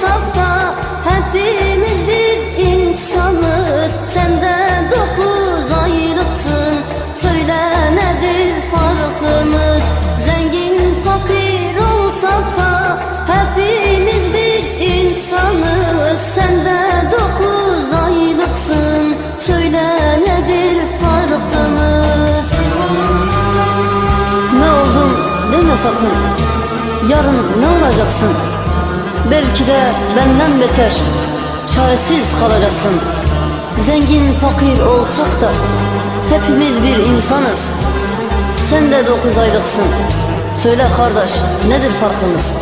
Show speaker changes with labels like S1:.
S1: olsak da hepimiz bir insanız. Sen de dokuz aylıksın Söyle nedir farkımız? Zengin fakir olsak da hepimiz bir insanız. Sen de dokuz aylıksın Söyle nedir farkımız? Ne oldum deme sakın Yarın ne olacaksın? Belki de benden beter. Çaresiz kalacaksın. Zengin fakir olsak da Hepimiz bir insanız. Sen de dokuz aylıksın. Söyle kardeş nedir farkımız